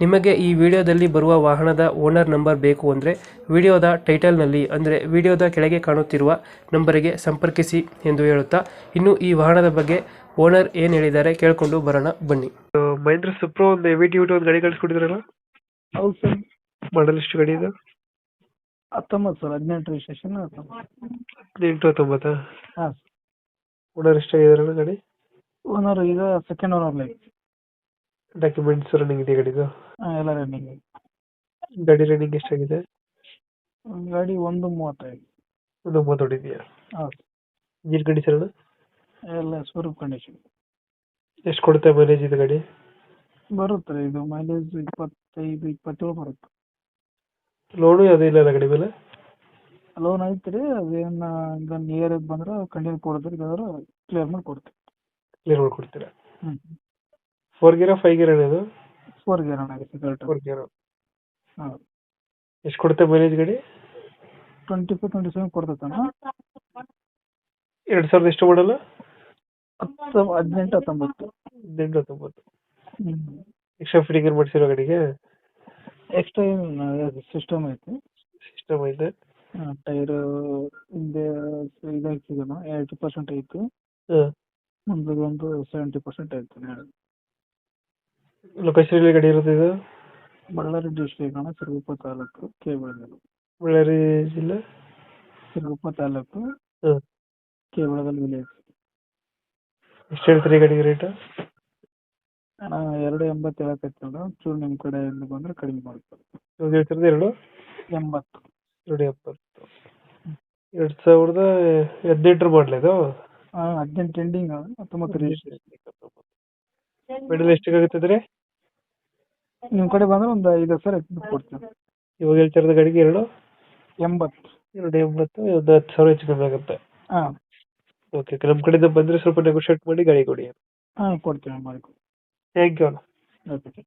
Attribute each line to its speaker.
Speaker 1: ನಿಮಗೆ ಈ ವಿಡಿಯೋದಲ್ಲಿ ಬರುವ ವಾಹನದ ಓನರ್ ನಂಬರ್ ಬೇಕು ಅಂದರೆ ವಿಡಿಯೋದ ಟೈಟಲ್ನಲ್ಲಿ ಅಂದರೆ ವಿಡಿಯೋದ ಕೆಳಗೆ ಕಾಣುತ್ತಿರುವ ನಂಬರಿಗೆ ಸಂಪರ್ಕಿಸಿ ಎಂದು ಹೇಳುತ್ತಾ ಇನ್ನು ಈ ವಾಹನದ ಬಗ್ಗೆ ಓನರ್ ಏನು ಹೇಳಿದ್ದಾರೆ ಕೇಳಿಕೊಂಡು ಬರೋಣ ಬನ್ನಿ. ಮಹೇಂದ್ರ ಸುಪ್ರೋ ಒಂದು ಎವಿ ಟಿ ಒಂದು ಗಾಡಿ ಕಳಿಸ್ಕೊಟ್ಟಿದ್ರಲ್ಲ?
Speaker 2: ಹೌದು ಸರ್.
Speaker 1: ಮಾಡಲ್ ಎಷ್ಟು ಗಾಡಿ ಇದು?
Speaker 2: ಹತ್ತೊಂಬತ್ತು ಸರ್ ಹದಿನೆಂಟು ರಿಜಿಸ್ಟ್ರೇಷನ್ ಹತ್ತೊಂಬತ್ತು.
Speaker 1: ಎಂಟು ಹತ್ತೊಂಬತ್ತಾ?
Speaker 2: ಹಾಂ.
Speaker 1: ಓನರ್ ಎಷ್ಟಾಗಿದಾರಲ್ಲ ಗಾಡಿ?
Speaker 2: ಓನರ್ ಈಗ second owner like
Speaker 1: documents running ಇದೆ ಗಾಡಿದು?
Speaker 2: ಹಾಂ ಎಲ್ಲ ರನ್ನಿಂಗ್
Speaker 1: ಗಾಡಿ ರನ್ನಿಂಗ್ ಎಷ್ಟಾಗಿದೆ?
Speaker 2: ಗಾಡಿ ಒಂದು ಮೂವತ್ತೈದು.
Speaker 1: ಒಂದು ಮೂವತ್ತು ಹೊಡಿದೆಯಾ?
Speaker 2: ಹೌದು.
Speaker 1: ಇಂಜಿನ್ ಕಂಡೀಷನ್
Speaker 2: ಎಲ್ಲ ಸ್ವರೂಪ್ ಕಂಡೀಷನ್
Speaker 1: ಎಷ್ಟು ಕೊಡುತ್ತೆ ಮೈಲೇಜ್ ಇದು ಗಾಡಿ?
Speaker 2: ಬರುತ್ತೆ ಇದು ಮೈಲೇಜ್ ಇಪ್ಪತ್ತೈದು ಇಪ್ಪತ್ತೇಳು ಬರುತ್ತೆ.
Speaker 1: ಲೋನು ಯಾವುದೂ ಇಲ್ಲ ಗಾಡಿ ಮೇಲೆ?
Speaker 2: ಲೋನ್ ಐತೆ ರೀ ಅದೇನು ಈಗ ನಿಯರ್ ಬಂದ್ರೆ ಕಂಟಿನ್ಯೂ ಕೊಡ್ತೀರಿ ಇಲ್ಲಾಂದ್ರೆ ಕ್ಲಿಯರ್ ಮಾಡಿ ಕೊಡ್ತೀವಿ.
Speaker 1: ಕ್ಲಿಯರ್ ಮಾಡ್ಕೊಡ್ತೀರಾ
Speaker 2: ಹ್ಞೂ
Speaker 1: ಫೋರ್ ಗೇರ ಫೈವ್ ಗೇರ್ ಇದು?
Speaker 2: ಫೋರ್ ಗೇರ್ ಆಗುತ್ತೆ ಕರೆಕ್ಟ್
Speaker 1: ಫೋರ್ ಗೇರ್
Speaker 2: ಹಾಂ.
Speaker 1: ಎಷ್ಟು ಕೊಡುತ್ತೆ ಮೈಲೇಜ್ ಗಾಡಿ?
Speaker 2: ಟ್ವೆಂಟಿ ಫೋರ್ ಟ್ವೆಂಟಿ ಸೆವೆನ್ ಕೊಡ್ತೈತಣ್ಣ
Speaker 1: ಎರಡು ಸಾವಿರದ ಎಷ್ಟು ಮಾಡಲ್ಲ
Speaker 2: ಹತ್ತು ಹದಿನೆಂಟು ಹತ್ತೊಂಬತ್ತು.
Speaker 1: ಹದಿನೆಂಟು ಹತ್ತೊಂಬತ್ತು.
Speaker 2: ಹ್ಞೂ
Speaker 1: ಎಕ್ಸ್ಟ್ರಾ ಫಿಟ್ಟಿಂಗ್ ಏನು ಮಾಡಿಸಿರೋ ಗಾಡಿಗೆ?
Speaker 2: ಎಕ್ಸ್ಟ್ರಾ ಏನು ಸಿಸ್ಟಮ್ ಐತಿ.
Speaker 1: ಸಿಸ್ಟಮ್ ಐತೆ.
Speaker 2: ಟೈರ್ ಹಿಂದೆ ಇದಾಗ್ತಿದೆನೋ ಏಯ್ಟಿ ಪರ್ಸೆಂಟ್ ಐತಿ.
Speaker 1: ಹಾಂ.
Speaker 2: ಮುಂದೆ ಒಂದು ಸೆವೆಂಟಿ ಪರ್ಸೆಂಟ್ ಐತಿ
Speaker 1: ಲೊಕೇಶನ್ ಎಲ್ಲಿ ಗಾಡಿ ಇರುತ್ತೆ ಇದು?
Speaker 2: ಬಳ್ಳಾರಿ ಡಿಸ್ಟ್ರಿಕ್ಟ್ ಅಣ್ಣ ಸಿರುಗುಪ್ಪ ತಾಲೂಕು ಕೆ ಬೆಳಗಲ್
Speaker 1: ಬಳ್ಳಾರಿ ಜಿಲ್ಲೆ?
Speaker 2: ಸಿರುಗುಪ್ಪ ತಾಲೂಕು
Speaker 1: ಹಾಂ.
Speaker 2: K Belagal village.
Speaker 1: ಎಷ್ಟು ಹೇಳ್ತೀರಿ ಗಾಡಿಗೆ ರೇಟ್
Speaker 2: ಅಣ್ಣ ಎರಡು ಎಂಬತ್ತು ಹೇಳಕತ್ತಿ ಅಣ್ಣ ಚೂರು ನಿಮ್ಮ ಕಡೆಯಿಂದ ಬಂದರೆ ಕಡಿಮೆ ಮಾಡ್ತಾರೆ
Speaker 1: ಇವಾಗ ಹೇಳ್ತಿರೋದು ಎರಡು?
Speaker 2: ಎಂಬತ್ತು.
Speaker 1: ಎರಡು ಎಪ್ಪತ್ತು. ಎರಡು ಸಾವಿರದ ಹದಿನೆಂಟರ ಮಾಡಲ ಇದು?
Speaker 2: ಹಾಂ ಹದಿನೆಂಟು ಎಂಡಿಂಗ್ ಹತ್ತೊಂಬತ್ತು ರಿಜಿಸ್ಟ್ರೇಷನ್
Speaker 1: ಮೆಡಲ್ ಎಷ್ಟಿಗಾಗುತ್ತೆ ರೀ
Speaker 2: ನಿಮ್ಮ ಕಡೆ ಬಂದ್ರೆ ಒಂದು ಐದು ಸಾವಿರ ಹೆಚ್ಚು ಕೊಡ್ತೀನಿ.
Speaker 1: ಇವಾಗ ಹೇಳ್ತಿರೋದು ಗಾಡಿಗೆ ಎರಡು?
Speaker 2: ಎಂಬತ್ತು.
Speaker 1: ಎರಡು ಎಂಬತ್ತು ಒಂದು ಹತ್ತು ಸಾವಿರ ಹೆಚ್ಚು ಕಮ್ಮಿ ಆಗುತ್ತೆ.
Speaker 2: ಹಾಂ.
Speaker 1: ಓಕೆ ನಮ್ಮ ಕಡೆಯಿಂದ ಬಂದರೆ ಸ್ವಲ್ಪ ನೆಗೋಷಿಯೇಟ್ ಮಾಡಿ ಗಾಡಿ ಕೊಡಿ.
Speaker 2: ಹಾಂ ಕೊಡ್ತೀವಿ ಮಾಡಿ
Speaker 1: ಥ್ಯಾಂಕ್ ಯು ಅಣ್ಣ.
Speaker 2: ಓಕೆ